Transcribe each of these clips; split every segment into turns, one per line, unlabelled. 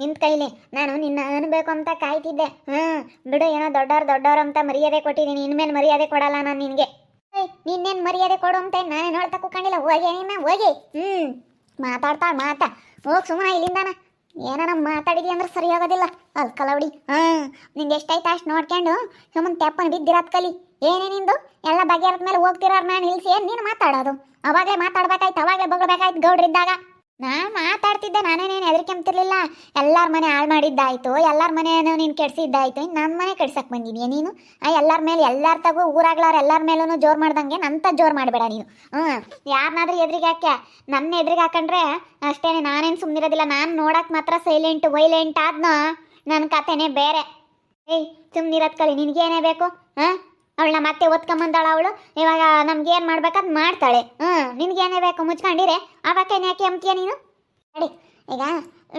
ನಿನ್ ಕೈಲಿ. ನಾನು ನಿನ್ನ ಅನ್ಬೇಕು ಅಂತ ಕಾಯ್ತಿದ್ದೆ. ಹ್ಮ್ ಬಿಡು, ಏನೋ ದೊಡ್ಡವ್ರು ದೊಡ್ಡವ್ರು ಅಂತ ಮರ್ಯಾದೆ ಕೊಟ್ಟಿದ್ದೀನಿ. ಇನ್ಮೇಲೆ ಮರ್ಯಾದೆ ಕೊಡಲ್ಲ ನಾನು ನಿನಗೆ. ನಿನ್ನೇನ್ ಮರ್ಯಾದೆ ಕೊಡು ಅಂತ ನಾನೇ ನೋಡ್ತಾ ಕೂಕೊಂಡಿಲ್ಲ ಹೋಗಿ, ನಿನ್ನ ಹೋಗಿ. ಹ್ಮ್ ಮಾತಾಡ್ತಾ ಮಾತಾ. ಹೋಗ್ ಸುಮ್ಮನೆ ಇಲ್ಲಿಂದಾನ. ಏನಾರ ಮಾತಾಡಿದಿ ಅಂದ್ರೆ ಸರಿ ಆಗೋದಿಲ್ಲ. ಅಲ್ ಕಲವಡಿ ಹ್ಮ್ ನಿಂಗೆ ಎಷ್ಟಾಯ್ತು ಅಷ್ಟು ನೋಡ್ಕೊಂಡು ಸುಮ್ಮನೆ ತೆಪ್ಪನ ಬಿದ್ದಿರತ್ ಕಲಿ. ಏನೇ ನಿಂದು? ಎಲ್ಲ ಬಗೆಹರದ ಮೇಲೆ ಹೋಗ್ತಿರೋರು ನಾನು ನಿಲ್ಸಿ ಏನ್ ನೀನು ಮಾತಾಡೋದು? ಅವಾಗಲೇ ಮಾತಾಡ್ಬೇಕಾಯ್ತು, ಅವಾಗಲೇ ಬಗ್ಬೇಕಾಯ್ತು ಗೌಡ್ರಿದ್ದಾಗ. ನಾನು ಮಾತಾಡ್ತಿದ್ದೆ, ನಾನೇನೇನು ಹೆದರ್ಕೆಂಬ್ತಿರ್ಲಿಲ್ಲ ಎಲ್ಲಾರ ಮನೆ ಹಾಳು ಮಾಡಿದ್ದಾಯ್ತು, ಎಲ್ಲರ ಮನೆಯನ್ನು ನೀನು ಕೆಡ್ಸಿದ್ದಾಯ್ತು. ಇನ್ನು ನನ್ನ ಮನೆ ಕೆಡ್ಸಕ್ ಬಂದಿದೀಯ ನೀನು? ಆ, ಎಲ್ಲರ ಮೇಲೆ, ಎಲ್ಲಾರ ತಗೋ ಊರಾಗ್ಲಾರ ಎಲ್ಲರ ಮೇಲೂ ಜೋರು ಮಾಡ್ದಂಗೆ ನಂತ ಜೋರು ಮಾಡಬೇಡ ನೀನು. ಹ್ಞೂ ಯಾರನ್ನಾದ್ರೂ ಎದುರಿಗೆ ಹಾಕ್ಯ. ನನ್ನ ಎದುರಿಗೆ ಹಾಕೊಂಡ್ರೆ ಅಷ್ಟೇನೆ, ನಾನೇನು ಸುಮ್ಮನಿರೋದಿಲ್ಲ ನಾನು ನೋಡಕ್ ಮಾತ್ರ ಸೈಲೆಂಟ್, ವೈಲೆಂಟ್ ಆದ್ನ? ನನ್ನ ಕಥೆನೇ ಬೇರೆ. ಏಯ್ ಸುಮ್ಮನಿರೋದ್ ಕಲಿ, ನಿನಗೇನೇ ಬೇಕು? ಹಾಂ ಅವಳನ್ನ ಮತ್ತೆ ಒತ್ಕೊಂಬಂದಾಳ ಅವಳು. ಇವಾಗ ನಮ್ಗೆ ಏನು ಮಾಡ್ಬೇಕಂತ ಮಾಡ್ತಾಳೆ. ಹ್ಞೂ ನಿನ್ಗೇನೇ ಬೇಕು ಮುಚ್ಕೊಂಡಿರೆ. ಅವಾಕೇನು ಯಾಕೆ ಅಂತೀಯ ನೀನು? ಅಡಿ ಈಗ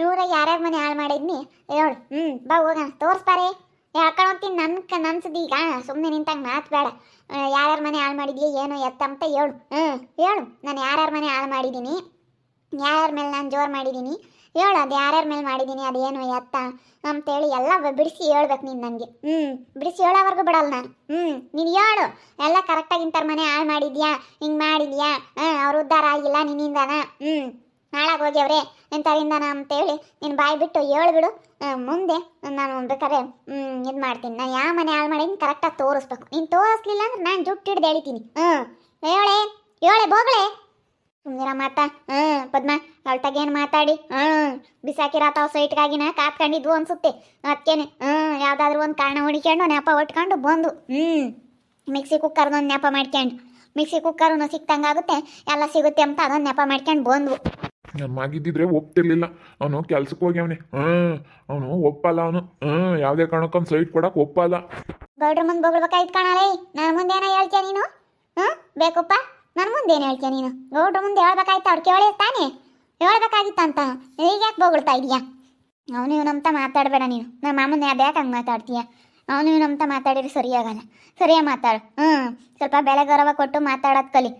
ಇವ್ರ ಯಾರ್ಯಾರ ಮನೆ ಹಾಳು ಮಾಡಿದ್ನಿ ಹೇಳು ಹ್ಞೂ ಬಾ ಹೋಗೋಣ ತೋರಿಸ್ತಾರೆ ಹೋಗ್ತೀನಿ ನನ್ನ ನನ್ಸದ್ ಈಗ. ಸುಮ್ಮನೆ ನಿಂತಂಗೆ ಮಾತು ಬೇಡ. ಯಾರ್ಯಾರ ಮನೆ ಹಾಳು ಮಾಡಿದ್ಯಾ ಏನು ಎತ್ತ ಅಂತ ಹೇಳು. ಹ್ಞೂ ಹೇಳು. ನಾನು ಯಾರ್ಯಾರ ಮನೆ ಹಾಳು ಮಾಡಿದ್ದೀನಿ ಯಾರ್ಯಾರ ಮೇಲೆ ನಾನು ಜೋರು ಮಾಡಿದ್ದೀನಿ ಹೇಳು, ಅದು ಯಾರ್ಯಾರ ಮೇಲೆ ಮಾಡಿದ್ದೀನಿ ಅದೇನು ಎತ್ತ ಅಂತೇಳಿ ಎಲ್ಲ ಬಿಡಿಸಿ ಹೇಳ್ಬೇಕು ನೀನು ನನಗೆ ಹ್ಞೂ ಬಿಡಿಸಿ ಹೇಳೋವರೆಗೂ ಬಿಡಲ್ಲ ನಾನು. ಹ್ಞೂ ನೀನು ಹೇಳು, ಎಲ್ಲ ಕರೆಕ್ಟಾಗಿ ಇಂಥರ ಮನೆ ಹಾಳು ಮಾಡಿದ್ಯಾ, ಹಿಂಗೆ ಮಾಡಿದ್ಯಾ? ಹಾಂ, ಅವ್ರು ಉದ್ಧಾರ ಆಗಿಲ್ಲ, ನಿನ್ನಿಂದನ? ಹ್ಞೂ ಹಾಳಾಗಿ ಹೋಗ್ಯವ್ರೆ ಇಂಥವ್ರಿಂದನ ಅಂತೇಳಿ ನೀನು ಬಾಯಿ ಬಿಟ್ಟು ಹೇಳ್ಬಿಡು ಮುಂದೆ ನಾನು ಬೇಕಾದ್ರೆ ಇದು ಮಾಡ್ತೀನಿ. ನಾನು ಯಾವ ಮನೆ ಹಾಳು ಮಾಡಿದ್ದೀನಿ ಕರೆಕ್ಟಾಗಿ ತೋರಿಸ್ಬೇಕು. ನೀನು ತೋರಿಸ್ಲಿಲ್ಲ ಅಂದ್ರೆ ನಾನು ಜುಟ್ಟು ಹಿಡ್ದು ಹೇಳ್ತೀನಿ ಹ್ಞೂ ಹೇಳೇ, ಹೇಳೆ, ಬೋಗಳೆ. ಸುಮ್ಮನಿರ ಮಾತಾ ಹ್ಞೂ ಪದ್ಮ ಏನು ಮಾತಾಡಿ? ಹ್ಞೂ ಬಿಸಾಕಿರಾತ ಸೈಟ್ಗಾಗಿನ ಕಾತ್ಕೊಂಡಿದ್ವು ಅನ್ಸುತ್ತೆ. ಅದಕ್ಕೇನೆ ಹ್ಞೂ ಯಾವುದಾದ್ರೂ ಒಂದು ಕಾರಣ ಹುಡ್ಕೊಂಡು ನೆಪ ಒಟ್ಕೊಂಡು ಬಂದು ಹ್ಞೂ ಮಿಕ್ಸಿ ಕುಕ್ಕರ್ದೊಂದು ನೆಪ ಮಾಡ್ಕೊಂಡು ಮಿಕ್ಸಿ ಕುಕ್ಕರ್ನು ಸಿಕ್ತಂಗಾಗುತ್ತೆ ಎಲ್ಲ ಸಿಗುತ್ತೆ ಅಂತ ಅದೊಂದು ನೆಪ ಮಾಡ್ಕೊಂಡು ಬಂದ್ವು.
ನಮ್ಮಾಗಿದ್ದಿದ್ರೆ ಒಪ್ತಿರ್ಲಿಲ್ಲ. ಅವನು ಕೆಲ್ಸಕ್ಕೆ ಹೋಗ್ಯವನೆ. ಹ್ಮ್ ಅವನು ಒಪ್ಪಲ್ಲ ಅವನು. ಹ್ಮ್ ಯಾವುದೇ ಕಾರಣಕ್ಕೊಂದು ಸೈಟ್ ಕೊಡಕ್ಕೆ ಒಪ್ಪಲ್ಲ.
ಗೌಡ್ರ ಮುಂದೆ ಬೊಗಳ್ಬೇಕಾಯ್ತು ಕಾಣಲೇ ನಾ ಮುಂದೆ ಏನೋ ಹೇಳ್ತೀಯ ನೀನು? ಹ್ಞೂ ಬೇಕಪ್ಪ? ನನ್ನ ಮುಂದೆ ಏನು ಹೇಳ್ತೀಯ ನೀನು? ಗೌಡ್ರ ಮುಂದೆ ಹೇಳ್ಬೇಕಾಯ್ತು ಅವ್ರು ಕೇಳಿ ತಾನೇ? ಹೇಳ್ಬೇಕಾಗಿತ್ತಂತ ಈಗ ಯಾಕೆ ಬೊಗಳ್ತಾ ಇದೀಯಾ? ಅವನು ಇವನಂತ ಮಾತಾಡಬೇಡ ನೀನು. ನಮ್ಮ ಮಾಮನ ಯಾಕೆ ಹಂಗೆ ಮಾತಾಡ್ತೀಯ? ಅವನು ಇವನಂತ ಮಾತಾಡಿದ್ರೆ ಸರಿಯಾಗಲ್ಲ. ಸರಿಯಾಗಿ ಮಾತಾಡು. ಹ್ಞೂ ಸ್ವಲ್ಪ ಬೆಲೆ ಗೌರವ ಕೊಟ್ಟು ಮಾತಾಡೋದು ಕಲಿ.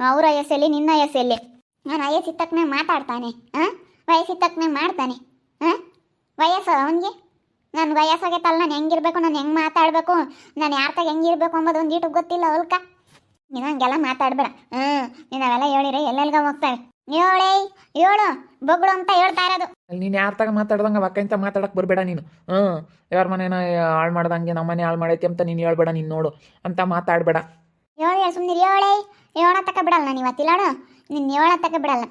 ಅವ್ರ ಎಲ್ಲಿ ನಿನ್ನ ಎಲ್ಲಿ ನಾನು ವಯಸ್ಸಿದ ತಕ್ಕನಾಗ ಮಾತಾಡ್ತಾನೆ. ಹಾಂ? ವಯಸ್ಸಿದ ತಕ್ಕನಾಗ ಮಾಡ್ತಾನೆ. ಹಾಂ? ವಯಸ್ಸು ಅವನಿಗೆ? ನನ್ನ ವಯಸ್ಸಾಗೈತಲ್ಲ ನಾನು ಹೆಂಗಿರ್ಬೇಕು, ನಾನು ಹೆಂಗೆ ಮಾತಾಡಬೇಕು, ನಾನು ಯಾರ್ತಾಗ ಹೆಂಗಿರ್ಬೇಕು ಅಂಬೋದು ಒಂದು ಈಟು ಗೊತ್ತಿಲ್ಲ ಅವಲ್ಕ. ನೀನು ಹಂಗೆಲ್ಲ ಮಾತಾಡ್ಬೇಡ. ಹ್ಞೂ ನೀನು ಅವೆಲ್ಲ ಹೇಳಿರಿ ಎಲ್ಲೆಲ್ಗ ಹೋಗ್ತಾವೆ ಹೇಳೇ ಹೇಳು ಬೊಗ್ಳು ಅಂತ ಹೇಳ್ತಾ ಇರೋದು.
ನೀನು ಯಾರ ತಗ ಮಾತಾಡ್ದಂಗೆ ಅಕ್ಕಂತ ಮಾತಾಡಕ್ಕೆ ಬರಬೇಡ ನೀನು. ಹ್ಞೂ ಯಾರ ಮನೇನ ಹಾಳು ಮಾಡ್ದಂಗೆ ನಮ್ಮ ಮನೆ ಹಾಳು ಮಾಡೈತಿ ಅಂತ ನೀನು ಹೇಳ್ಬೇಡ ನೀನು ನೋಡು ಅಂತ ಮಾತಾಡ್ಬೇಡ.
ಹೇಳಿ ಹೇಳು ಸುಮ್ಮನೆ ಹೇಳೇ ಹೇಳ ತಕ ಬಿಡಲ್ಲ ನಾನು ಇವತ್ತಿಲ್ಲೋಡು ನಿನ್ನ ಹೇಳ ತಕ ಬಿಡಲ್ಲ.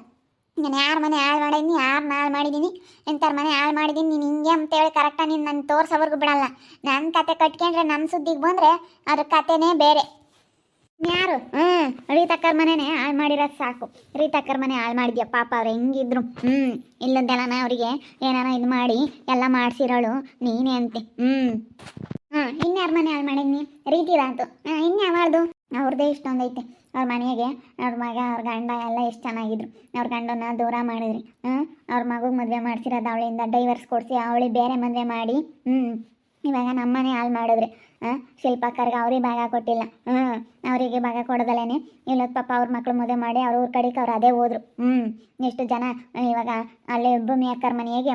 ನಾನು ಯಾರ ಮನೆ ಹಾಳು ಮಾಡಿದ್ದೀನಿ ಯಾರು ಹಾಳು ಮಾಡಿದ್ದೀನಿ ಎಂಥವ್ರ ಮನೆ ಹಾಳು ಮಾಡಿದ್ದೀನಿ ನೀನು ಹಿಂಗೆ ಅಂತೇಳಿ ಕರೆಕ್ಟಾಗಿ ನೀನು ನನ್ನ ತೋರ್ಸೋವರೆಗೂ ಬಿಡಲ್ಲ. ನನ್ನ ಕತೆ ಕಟ್ಕೊಂಡ್ರೆ ನನ್ನ ಸುದ್ದಿಗೆ ಬಂದರೆ ಅದ್ರ ಕತೆನೇ ಬೇರೆ. ಯಾರು? ಹ್ಮ್. ರೀತಕ್ಕರ್ ಮನೆನೇ ಹಾಳು ಮಾಡಿರೋದು ಸಾಕು. ರೀತಕ್ಕರ್ ಮನೆ ಹಾಳು ಮಾಡಿದ್ಯಾ? ಪಾಪ ಅವ್ರು ಹೆಂಗಿದ್ರು? ಹ್ಮ್. ಇಲ್ಲಂತೆಲ್ಲ ಅವರಿಗೆ ಏನಾರ ಇದು ಮಾಡಿ ಎಲ್ಲ ಮಾಡಿಸಿರೋಳು ನೀನೇ ಅಂತೆ. ಹ್ಮ್. ಹಾ, ಇನ್ಯಾರ ಮನೆ ಹಾಳು ಮಾಡಿದ್ನಿ ರೀತಿದಾತು ಹಾಂ ಇನ್ಯಾವಾಳ್ದು ಅವ್ರದ್ದೇ ಇಷ್ಟೊಂದೈತೆ ಅವ್ರ ಮನೆಗೆ ಅವ್ರ ಮಗ, ಅವ್ರ ಗಂಡ ಎಲ್ಲ ಎಷ್ಟು ಚೆನ್ನಾಗಿದ್ರು. ಅವ್ರ ಗಂಡನ ದೂರ ಮಾಡಿದ್ರಿ. ಹ್ಮ್ ಅವ್ರ ಮಗುಗೆ ಮದುವೆ ಮಾಡ್ಸಿರೋದು ಅವಳಿಂದ, ಡೈವರ್ಸ್ ಕೊಡಿಸಿ ಅವಳಿಗೆ ಬೇರೆ ಮದುವೆ ಮಾಡಿ. ಹ್ಮ್. ಇವಾಗ ನಮ್ಮನೆ ಹಾಳು ಮಾಡಿದ್ರಿ. ಶಿಲ್ಪಕ್ಕರ್ಗೆ ಅವ್ರಿಗೆ ಭಾಗ ಕೊಟ್ಟಿಲ್ಲ. ಹ್ಞೂ ಅವರಿಗೆ ಭಾಗ ಕೊಡದಲೇನೆ ಇಲ್ಲ ಪಾಪ ಅವ್ರ ಮಕ್ಳು ಮದುವೆ ಮಾಡಿ ಅವ್ರ ಊರ ಕಡೆಗೆ ಅವ್ರು ಅದೇ ಹೋದ್ರು. ಹ್ಞೂ ಎಷ್ಟು ಜನ, ಇವಾಗ ಅಲ್ಲಿ ಭೂಮಿ ಅಕ್ಕರ ಮನೆಗೆ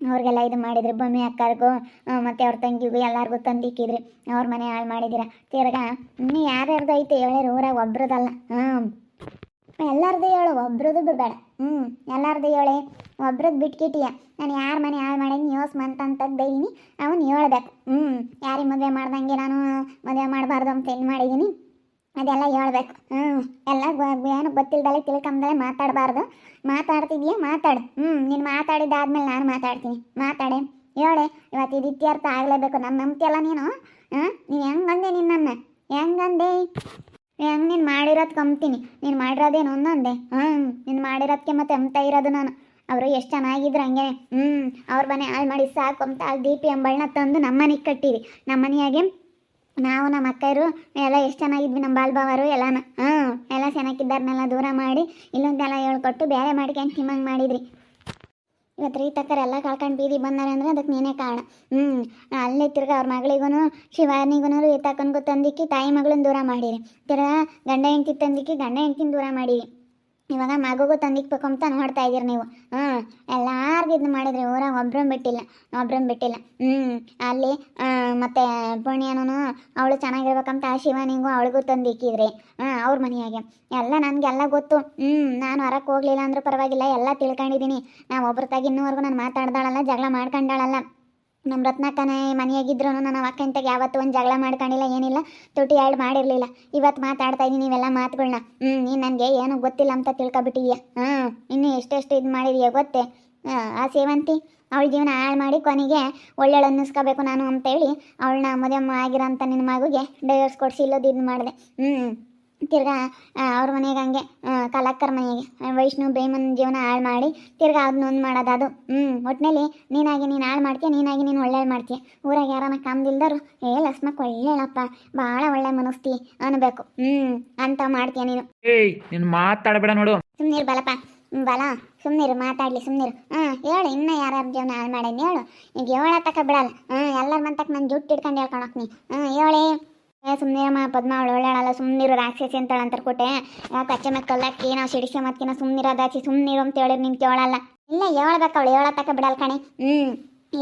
ಅವ್ರಿಗೆಲ್ಲ ಇದು ಮಾಡಿದ್ರು. ಭೂಮಿ ಅಕ್ಕರಿಗೂ ಮತ್ತು ಅವ್ರ ತಂಗಿಗೂ ಎಲ್ಲರಿಗೂ ತಂದಿಕ್ಕಿದ್ರಿ. ಅವ್ರ ಮನೆ ಹಾಳು ಮಾಡಿದಿರ. ತಿರ್ಗಾ, ಇನ್ನು ಯಾರ್ಯಾರ್ದು ಐತೆ ಹೇಳಿರು ಊರಾಗ ಒಬ್ರದಲ್ಲ. ಹ್ಞೂ ಎಲ್ಲರದು ಹೇಳು ಒಬ್ರದ್ದು ಬಿಡಬೇಡ ಹ್ಞೂ ಎಲ್ಲಾರ್ದು ಹೇಳಿ ಒಬ್ರದ್ದು ಬಿಟ್ಕಿಟ್ಟಿಯ ನಾನು ಯಾರ ಮನೆ ಹಾಳು ಮಾಡೀನಿ ಯೋಸ್ ಮಂತ್ ಅಂತ ಬೈದೀನಿ ಅವನು ಹೇಳ್ಬೇಕು. ಹ್ಞೂ ಯಾರಿಗೆ ಮದುವೆ ಮಾಡ್ದಂಗೆ ನಾನು ಮದುವೆ ಮಾಡಬಾರ್ದು ಅಂತ ಏನು ಮಾಡಿದ್ದೀನಿ ಅದೆಲ್ಲ ಹೇಳ್ಬೇಕು. ಹ್ಞೂ ಎಲ್ಲ ಏನು ಗೊತ್ತಿಲ್ದಲೆ ತಿಳ್ಕೊಂಬದಲೆ ಮಾತಾಡಬಾರ್ದು. ಮಾತಾಡ್ತಿದ್ಯಾ? ಮಾತಾಡು. ಹ್ಞೂ ನೀನು ಮಾತಾಡಿದ್ದಾದ್ಮೇಲೆ ನಾನು ಮಾತಾಡ್ತೀನಿ. ಮಾತಾಡೆ. ಹೇಳೆ ಇವತ್ತು ಇದು ಇತ್ಯರ್ಥ ಆಗಲೇಬೇಕು ನನ್ನ ನಂಬ್ತಿಯಲ್ಲ ನೀನು? ಹಾಂ? ನೀನು ಹೆಂಗಂದೆ ನಿನ್ನನ್ನು? ಹೆಂಗಂದೆ ಹೆಂಗೆ ನೀನು ಮಾಡಿರೋದು ಕಂಬ್ತೀನಿ. ನೀನು ಮಾಡಿರೋದೇನು ಒಂದೊಂದೇ ಹ್ಞೂ ನೀನು ಮಾಡಿರೋದಕ್ಕೆ ಮತ್ತೆ ಅಂತ ಇರೋದು ನಾನು. ಅವರು ಎಷ್ಟು ಚೆನ್ನಾಗಿದ್ರು ಹಂಗೆ. ಹ್ಞೂ ಅವ್ರ ಮನೆ ಹಾಳು ಮಾಡಿ ಸಾಕು ಅಂತ ಆ ದೀಪಿ ಅಂಬಳನ್ನ ತಂದು ನಮ್ಮ ಮನೆಗೆ ಕಟ್ಟಿರಿ. ನಮ್ಮ ಮನೆಯಾಗೆ ನಾವು ನಮ್ಮ ಅಕ್ಕರು ಎಲ್ಲ ಎಷ್ಟು ಚೆನ್ನಾಗಿದ್ವಿ ನಮ್ಮ ಬಾಲ್ಬಾವರು ಎಲ್ಲನ. ಹ್ಞೂ ಎಲ್ಲ ಚೆನ್ನಾಗಿದ್ದಾರನ್ನೆಲ್ಲ ದೂರ ಮಾಡಿ ಇಲ್ಲೊಂದೆಲ್ಲ ಹೇಳ್ಕೊಟ್ಟು ಬೇರೆ ಮಾಡ್ಕೊಂಡು ನಿಮ್ಮಂಗೆ ಮಾಡಿದ್ರಿ. ಇವತ್ತು ರೀತಕ್ಕರ್ ಎಲ್ಲ ಕಳ್ಕೊಂಡು ಬೀದಿ ಬಂದಾರೆ ಅಂದ್ರೆ ಅದಕ್ಕೆ ನೀನೇ ಕಾರಣ. ಹ್ಞೂ ಅಲ್ಲೇ ತಿರ್ಗ ಅವ್ರ ಮಗಳಿಗೂ ಶಿವಾನಿಗೂ ರೀತಕ್ಕನಿಗೂ ತಂದಿಕ್ಕಿ ತಾಯಿ ಮಗಳನ್ನ ದೂರ ಮಾಡಿರಿ. ತಿರ್ಗ ಗಂಡ ಹೆಂಡ್ತಿ ತಂದಿಕ್ಕಿ ಗಂಡ ಹೆಂಡ್ತಿನ ದೂರ ಮಾಡಿರಿ. ಇವಾಗ ಮಗುಗೂ ತಂದಿಕ್ಬೇಕು ಅಂತ ನೋಡ್ತಾ ಇದ್ದೀರಿ ನೀವು. ಹ್ಞೂ ಎಲ್ಲಾರ್ಗು ಇದು ಮಾಡಿದ್ರಿ ಊರಾಗ ಒಬ್ರನ್ ಬಿಟ್ಟಿಲ್ಲ ಒಬ್ರನ್ ಬಿಟ್ಟಿಲ್ಲ. ಹ್ಞೂ ಅಲ್ಲಿ ಮತ್ತೆ ಪುಣ್ಯನೂ ಅವಳು ಚೆನ್ನಾಗಿರ್ಬೇಕಂತ ಆ ಶಿವನಿಗೂ ಅವಳಿಗೂ ತಂದಿಕ್ಕಿದ್ರಿ. ಹಾಂ, ಅವ್ರ ಮನೆಯಾಗೆ. ಎಲ್ಲ ನನಗೆಲ್ಲ ಗೊತ್ತು. ಹ್ಞೂ ನಾನು ಹೊರಕ್ಕೆ ಹೋಗ್ಲಿಲ್ಲ ಅಂದ್ರೂ ಪರವಾಗಿಲ್ಲ, ಎಲ್ಲ ತಿಳ್ಕೊಂಡಿದ್ದೀನಿ. ನಾವು ಒಬ್ರ ತಾಗಿ ಇನ್ನೂವರೆಗೂ ನಾನು ಮಾತಾಡ್ದಾಳಲ್ಲ, ಜಗಳ ಮಾಡ್ಕೊಂಡಾಳಲ್ಲ. ನಮ್ಮ ರತ್ನಕ್ಕನ ಮನೆಯಾಗಿದ್ರು ನನ್ನ ಅಕ್ಕಂತಾಗ ಯಾವತ್ತೂ ಒಂದು ಜಗಳ ಮಾಡ್ಕೊಂಡಿಲ್ಲ ಏನಿಲ್ಲ ತುಟಿ ಎರಡು ಮಾಡಿರಲಿಲ್ಲ. ಇವತ್ತು ಮಾತಾಡ್ತಾ ಇದ್ದೀನಿ ನೀವೆಲ್ಲ ಮಾತುಗಳನ್ನ ಹ್ಞೂ ನೀನು ನನಗೆ ಏನು ಗೊತ್ತಿಲ್ಲ ಅಂತ ತಿಳ್ಕೊಬಿಟ್ಟಿದ್ಯಾ. ಹ್ಞೂ ಇನ್ನೂ ಎಷ್ಟೆಷ್ಟು ಇದು ಮಾಡಿದೀಯ ಗೊತ್ತೇ? ಆ, ಸೇವಂತಿ ಅವಳ ಜೀವನ ಹಾಳು ಮಾಡಿ ಕೊನೆಗೆ ಒಳ್ಳೆಳು ಅನ್ನಿಸ್ಕೋಬೇಕು ನಾನು ಅಂತೇಳಿ ಅವಳನ್ನ ಮದುವೆ ಆಗಿರೋಂಥ ನಿನ್ನ ಮಗುಗೆ ಡೈವರ್ಸ್ ಕೊಡಿಸಿ ಇಲ್ಲೋದು ಇದು ಮಾಡಿದೆ. ಹ್ಞೂ ತಿರ್ಗಾ ಅವ್ರ ಮನೆಗೆ ಹಂಗೆ ಕಲಾಕರ್ ಮನೆಗೆ ವೈಷ್ಣು ಬೇಮನ್ ಜೀವನ ಹಾಳು ಮಾಡಿ ತಿರ್ಗಾ ಅದನ್ನ ಒಂದು ಮಾಡೋದು ಅದು. ಹ್ಞೂ ಒಟ್ಟಿನಲ್ಲಿ ನೀನಾಗಿ ನೀನು ಹಾಳು ಮಾಡ್ತೀಯ? ನೀನಾಗಿ ನೀನು ಒಳ್ಳೆ ಮಾಡ್ತೀಯ? ಊರಾಗ ಯಾರನ್ನ ಕಾಮ್ದಿಲ್ದರು ಏ ಲಕ್ಷ್ಮಕ್ ಒಳ್ಳೇಳಪ್ಪ. ಭಾಳ ಒಳ್ಳೆ ಮನಸ್ತಿ ಅನ್ಬೇಕು. ಹ್ಞೂ ಅಂತ ಮಾಡ್ತೀಯ ನೀನು.
ಏಯ್ ನೀನು ಮಾತಾಡಬೇಡ ನೋಡು.
ಸುಮ್ಮನಿರು ಬಲಪ್ಪ. ಬಲ ಸುಮ್ಮನಿರು ಮಾತಾಡಲಿ ಸುಮ್ಮನಿರು ಹಾಂ ಹೇಳು ಇನ್ನೂ ಯಾರ್ಯಾರ ಜೀವನ ಹಾಳು ಮಾಡೇನಿ ಹೇಳು. ಈಗ ಹೇಳತಕ್ಕ ತಕ ಬಿಡಲ್ಲ. ಹಾಂ ಎಲ್ಲರ ಮಂತಕ್ಕೆ ನಾನು ಜುಟ್ಟು ಹಿಡ್ಕೊಂಡು ಹೇಳ್ಕೊಳಕ್ ನೀ ಹಾಂ ಹೇಳಿ. ಏ ಸುಮ್ಮನಿರಮ್ಮ ಪದ್ಮ ಅವಳು ಒಳ್ಳೆಯಾಳಲ್ಲ ಸುಮ್ಮನಿರು ರಾಕ್ಷಸಿ ಅಂತಾಳ ಅಂತಾರೆ ಕೊಟ್ಟೆ ಅಚ್ಚ ಮೇಲೆ ಕಲ್ಲಕ್ಕಿ, ನಾವು ಸಿಡಿಸಿ ಮತ್ಕಿನ ಸುಮ್ಮನಿರೋದಾಚಿ ಸುಮ್ಮನಿರು ಅಂತ ಹೇಳಿದ್ರು ನಿಮ್ಗೆ ಕೇಳಲ್ಲ ಇಲ್ಲ ಹೇಳ್ಬೇಕು ಅವಳು ಹೇಳೋ ತಕ ಬಿಡಲ್ಲ ಕಣೆ. ಹ್ಞೂ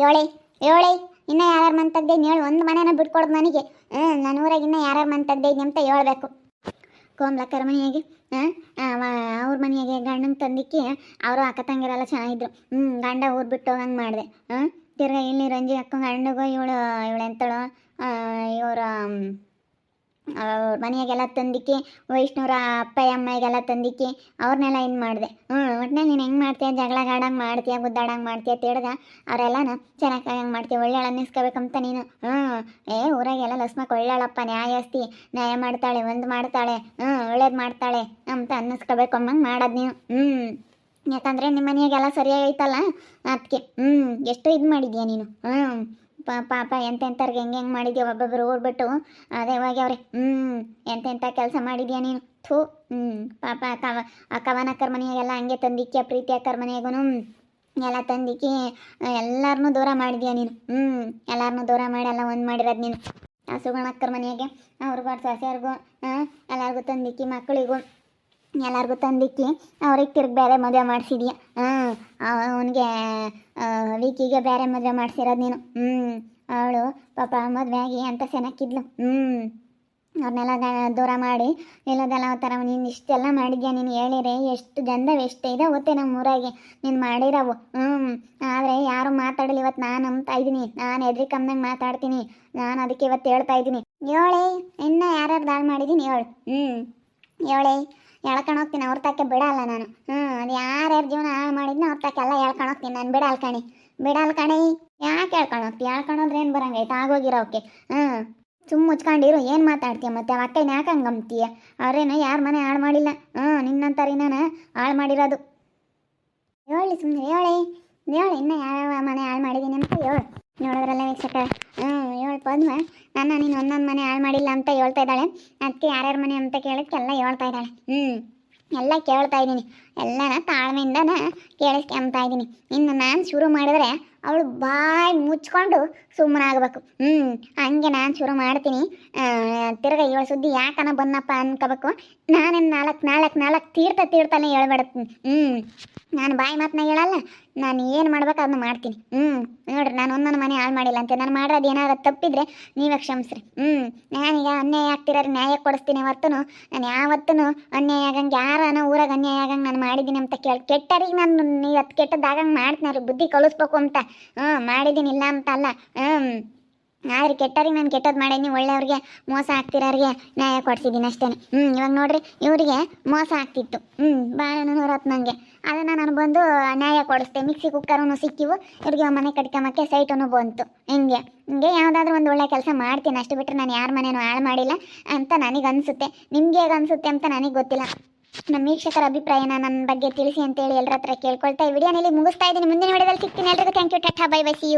ಹೇಳಿ ಹೇಳಿ ಇನ್ನ ಯಾರ್ಯಾರ ಮನ್ ಹೇಳಿ ಹೇಳು ಒಂದು ಮನೇನ ಬಿಟ್ಕೊಡ್ದು ನನಗೆ ಹ್ಞೂ ನನ್ನ ಊರಾಗ ಇನ್ನೂ ಯಾರ್ಯಾರ ಮನ್ ತೆಗ್ದೈನಿ ಅಂತ ಹೇಳ್ಬೇಕು. ಕೋಮ್ಲಕ್ಕರ ಮನೆಯಾಗೆ ಅವ್ರ ಮನೆಯಾಗೆ ಗಂಡನ ತಂದಿಕ್ಕಿ ಅವರು ಅಕ್ಕ ತಂಗಿರೆಲ್ಲ ಚೆನ್ನಾಗಿದ್ರು. ಹ್ಞೂ ಗಂಡ ಊರು ಬಿಟ್ಟು ಹೋಗಂಗೆ ಮಾಡಿದೆ. ಹ್ಞೂ ತಿರ್ಗಾ ಇಲ್ಲಿ ರಂಜಿ ಅಕ್ಕ ಗಂಡಗೋ, ಇವಳು ಇವಳು ಎಂತಳು ಇವರ ಮನೆಯಾಗೆಲ್ಲ ತಂದಿಕ್ಕಿ, ವೈಷ್ಣವ್ರ ಅಪ್ಪ ಅಮ್ಮಗೆಲ್ಲ ತಂದಿಕ್ಕಿ ಅವ್ರನ್ನೆಲ್ಲ ಇದು ಮಾಡಿದೆ. ಹ್ಞೂ ಒಟ್ಟಿನಲ್ಲಿ ನೀನು ಹೆಂಗೆ ಮಾಡ್ತೀಯ? ಜಗಳ ಗಾಡಂಗೆ ಮಾಡ್ತೀಯ? ಗುದ್ದಾಡಂಗೆ ಮಾಡ್ತೀಯ? ತಿಳ್ದ ಅವರೆಲ್ಲನ ಚೆನ್ನಾಗಿ ಹಂಗೆ ಮಾಡ್ತೀಯ? ಒಳ್ಳೆ ಅನ್ನಿಸ್ಕೋಬೇಕಂತ ನೀನು. ಹ್ಞೂ ಏ, ಊರಾಗೆಲ್ಲ ಲಸ್ಮಕ್ಕೆ ಒಳ್ಳೆಳಪ್ಪ ನ್ಯಾಯಸ್ತಿ ನ್ಯಾಯ ಮಾಡ್ತಾಳೆ, ಒಂದು ಮಾಡ್ತಾಳೆ ಹ್ಞೂ ಒಳ್ಳೇದು ಮಾಡ್ತಾಳೆ ಅಂತ ಅನ್ನಿಸ್ಕೋಬೇಕು ಅಮ್ಮಂಗೆ ಮಾಡೋದು ನೀನು. ಹ್ಞೂ ಯಾಕಂದರೆ ನಿಮ್ಮ ಮನೆಯಾಗೆಲ್ಲ ಸರಿಯಾಗೈತಲ್ಲ ಅದಕ್ಕೆ ಹ್ಞೂ ಎಷ್ಟು ಇದು ಮಾಡಿದ್ಯಾ ನೀನು. ಹ್ಞೂ ಪಾಪ ಎಂತೆಂಥವ್ರಿಗೆ ಹೆಂಗೆ ಹೆಂಗೆ ಮಾಡಿದ್ಯಾ ಒಬ್ಬೊಬ್ಬರು ಓಡ್ಬಿಟ್ಟು ಅದೇ ಅವ್ರೆ ಹ್ಞೂ ಎಂತೆಂಥ ಕೆಲಸ ಮಾಡಿದ್ಯಾ ನೀನು? ಥೂ ಹ್ಞೂ ಪಾಪ ಕವ, ಆ ಕವನಕ್ಕರ ಮನೆಯಾಗೆಲ್ಲ ಹಂಗೆ ತಂದಿಕ್ಕಿಯ ಪ್ರೀತಿ ಅಕ್ಕರ ಮನೆಗೂ ಎಲ್ಲ ತಂದಿಕ್ಕಿ ಎಲ್ಲರನ್ನೂ ದೂರ ಮಾಡಿದ್ಯಾ ನೀನು? ಹ್ಞೂ ಎಲ್ಲರನ್ನೂ ದೂರ ಮಾಡಿ, ಎಲ್ಲ ಒಂದು ಮಾಡಿರೋದು ನೀನು? ಹಸುಗಳಕ್ಕರ ಮನೆಯಾಗೆ ಅವ್ರಿಗೂ ಅವ್ರ ಸೊಸೆಯರ್ಗೂ ಎಲ್ಲರಿಗೂ ತಂದಿಕ್ಕಿ ಮಕ್ಕಳಿಗೂ. ಎಲ್ಲರಿಗೂ ತಂದಿಕ್ಕಿ, ಅವ್ರಿಗೆ ತಿರ್ಗಿ ಬೇರೆ ಮದುವೆ ಮಾಡಿಸಿದ್ಯಾ? ಹಾಂ ಅವನಿಗೆ ವಿಕಿಗೆ ಬೇರೆ ಮದುವೆ ಮಾಡಿಸಿರೋದು ನೀನು. ಹ್ಞೂ ಅವಳು ಪಾಪ ಮದುವೆ ಆಗಿ ಅಂತ ಸೆನಕ್ಕಿದ್ಲು ಹ್ಞೂ ಅವ್ರನ್ನೆಲ್ಲ ದೂರ ಮಾಡಿ, ಇಲ್ಲದೆಲ್ಲ ಥರ ನೀನು ಇಷ್ಟೆಲ್ಲ ಮಾಡಿದ್ಯಾ ನೀನು ಹೇಳಿರಿ, ಎಷ್ಟು ಜನದ ಎಷ್ಟು ಇದೆ ಗೊತ್ತೇ ನಮ್ಮ ಊರಾಗೆ, ನೀನು ಮಾಡಿರವು. ಹ್ಞೂ ಆದರೆ ಯಾರು ಮಾತಾಡಲಿ ಇವತ್ತು ನಾನು ನಂಬ್ತಾ ಇದ್ದೀನಿ, ನಾನು ಎದ್ರಿ ಕಮ್ಮನಾಗ ಮಾತಾಡ್ತೀನಿ, ನಾನು ಅದಕ್ಕೆ ಇವತ್ತು ಹೇಳ್ತಾ ಇದ್ದೀನಿ. ಹೇಳೇ ಇನ್ನು ಯಾರ್ಯಾರು ದಾಳಿ ಮಾಡಿದ್ದೀನಿ ಹೇಳು. ಹ್ಞೂ ಹೇಳೇ ಎಳ್ಕೊಂಡು ಹೋಗ್ತೀನಿ, ಅವ್ರ ತಕ್ಕೆ ಬಿಡಲ್ಲ ನಾನು. ಹ್ಞೂ ಅದು ಯಾರ್ಯಾರ ಜೀವನ ಹಾಳು ಮಾಡಿದ್ನೋ ಅವ್ರ ತಕ್ಕ ಎಲ್ಲ ಎಳ್ಕೊಂಡು ಹೋಗ್ತೀನಿ ನಾನು. ಬಿಡಲ್ಲ ಕಣಿ. ಬಿಡಲ್ಲ ಕಣಿ. ಯಾಕೆ ಹೇಳ್ಕೊಂಡು ಹೋಗ್ತೀಯ ಹೇಳ್ಕೊಂಡು ಹೋದ್ರೆ ಏನು ಬರಂಗೈತೆ ಆಗೋಗಿರೋಕೆ. ಹ್ಞೂ ಸುಮ್ ಮುಚ್ಕೊಂಡಿರು, ಏನು ಮಾತಾಡ್ತೀಯ ಮತ್ತೆ? ಅಕ್ಕನ ಯಾಕೆ ಹಂಗೆ ಅಂಬ್ತೀಯ ಅವ್ರೇನು ಯಾರ ಮನೆ ಹಾಳು ಮಾಡಿಲ್ಲ? ಹ್ಞೂ ನಿನ್ನಂತಾರೆ ನಾನು ಹಾಳು ಮಾಡಿರೋದು. ಹೇಳಿ ಸುಮ್ಮನೆ ಹೇಳಿ ಹೇಳಿ ಇನ್ನೂ ಯಾವ ಮನೆ ಹಾಳು ಮಾಡಿದ್ದೀನಿ ಅಂತ ಹೇಳು. ನೋಡಿದ್ರಲ್ಲ ವೀಕ್ಷಕ ಹ್ಞೂ ಹೇಳು ಪದ್ಮ. ನಾನು ನೀನು ಒಂದೊಂದು ಮನೆ ಹಾಳು ಮಾಡಿಲ್ಲ ಅಂತ ಹೇಳ್ತಾ ಇದ್ದಾಳೆ. ಅದಕ್ಕೆ ಯಾರ್ಯಾರ ಮನೆ ಅಂತ ಕೇಳೋಕ್ಕೆಲ್ಲ ಹೇಳ್ತಾ ಇದ್ದಾಳೆ. ಹ್ಞೂ ಎಲ್ಲ ಕೇಳ್ತಾ ಇದ್ದೀನಿ. ಎಲ್ಲನ ತಾಳ್ಮೆಯಿಂದನ ಕೇಳಿಸ್ಕೊಂತ ಇದ್ದೀನಿ. ಇನ್ನು ನಾನು ಶುರು ಮಾಡಿದ್ರೆ ಅವಳು ಬಾಯಿ ಮುಚ್ಕೊಂಡು ಸುಮ್ಮನಾಗಬೇಕು. ಹ್ಞೂ ಹಂಗೆ ನಾನು ಶುರು ಮಾಡ್ತೀನಿ. ತಿರ್ಗ ಏಳು ಸುದ್ದಿ ಯಾಕನ ಬಂದಪ್ಪ ಅನ್ಕೋಬೇಕು. ನಾನೇನು ನಾಲ್ಕು ನಾಲ್ಕು ನಾಲ್ಕು ತೀರ್ಥ ತೀರ್ಥನೇ ಹೇಳ್ಬಿಡ್ತೀನಿ ಹ್ಞೂ ನಾನು ಬಾಯಿ ಮಾತನ್ನ ಹೇಳಲ್ಲ. ನಾನು ಏನು ಮಾಡ್ಬೇಕು ಅದನ್ನ ಮಾಡ್ತೀನಿ. ಹ್ಞೂ ನೋಡ್ರಿ, ನಾನು ಒಂದೊಂದು ಮನೆ ಹಾಳು ಮಾಡಿಲ್ಲ ಅಂತ. ನಾನು ಮಾಡೋದು ಏನಾದ್ರು ತಪ್ಪಿದ್ರೆ ನೀವೇ ಕ್ಷಮಿಸ್ರಿ. ಹ್ಞೂ ನಾನೀಗ ಅನ್ಯಾಯ ಆಗ್ತಿರೋರು ನ್ಯಾಯ ಕೊಡಿಸ್ತೀನಿ ಹೊರ್ತನು. ನಾನು ಯಾವತ್ತೂ ಅನ್ಯಾಯ ಆಗಂಗೆ, ಯಾರನ ಊರಾಗ ಅನ್ಯಾಯ ಆಗಂಗೆ ನಾನು ಮಾಡಿದ್ದೀನಿ ಅಂತ ಕೇಳಿ, ಕೆಟ್ಟರಿಗೆ ನಾನು ಇವತ್ತು ಕೆಟ್ಟದಾಗಂಗೆ ಮಾಡ್ತೀನಿ ಅವ್ರಿಗೆ ಬುದ್ಧಿ ಕಲಿಸ್ಬೇಕು ಅಂತ. ಹ್ಞೂ ಮಾಡಿದ್ದೀನಿ ಇಲ್ಲ ಅಂತ ಅಲ್ಲ. ಹ್ಞೂ ಆದ್ರೆ ಕೆಟ್ಟರಿಗೆ ನಾನು ಕೆಟ್ಟದ್ದು ಮಾಡೀನಿ, ಒಳ್ಳೆಯವ್ರಿಗೆ ಮೋಸ ಆಗ್ತಿರೋರಿಗೆ ನ್ಯಾಯ ಕೊಡ್ಸಿದ್ದೀನಿ ಅಷ್ಟೇ ಹ್ಞೂ ಇವಾಗ ನೋಡ್ರಿ, ಇವರಿಗೆ ಮೋಸ ಆಗ್ತಿತ್ತು. ಹ್ಞೂ ಬಾಳೆನೂ ನನಗೆ ಅದನ್ನು ನಾನು ಬಂದು ನ್ಯಾಯ ಕೊಡಿಸ್ದೆ ಮಿಕ್ಸಿ ಕುಕ್ಕರೂ ಸಿಕ್ಕಿವು, ಇವ್ರಿಗೆ ಮನೆ ಕಟ್ಕೊಂಬಕ್ಕೆ ಸೈಟೂ ಬಂತು. ಹಿಂಗೆ ಹಿಂಗೆ ಯಾವುದಾದ್ರೂ ಒಂದು ಒಳ್ಳೆ ಕೆಲಸ ಮಾಡ್ತೀನಿ. ಅಷ್ಟು ಬಿಟ್ಟರೆ ನಾನು ಯಾರ ಮನೇನೂ ಹಾಳು ಮಾಡಿಲ್ಲ ಅಂತ ನನಗೆ ಅನಿಸುತ್ತೆ. ನಿಮ್ಗೆ ಹೇಗೆ ಅನಿಸುತ್ತೆ ಅಂತ ನನಗೆ ಗೊತ್ತಿಲ್ಲ. ನಮ್ಮ ವೀಕ್ಷಕರ ಅಭಿಪ್ರಾಯನ ನನ್ನ ಬಗ್ಗೆ ತಿಳಿಸಿ ಅಂತೇಳಿ ಎಲ್ಲರ ಹತ್ರ ಕೇಳ್ಕೊಳ್ತಾ ಈ ವಿಡಿಯೋನಲ್ಲಿ ಮುಗಿಸ್ತಾ ಇದ್ದೀನಿ. ಮುಂದಿನ ವಿಡಿಯೋದಲ್ಲಿ ಸಿಗ್ತೀನಿ. ಎಲ್ರಿಗೂ thank you tata bye bye see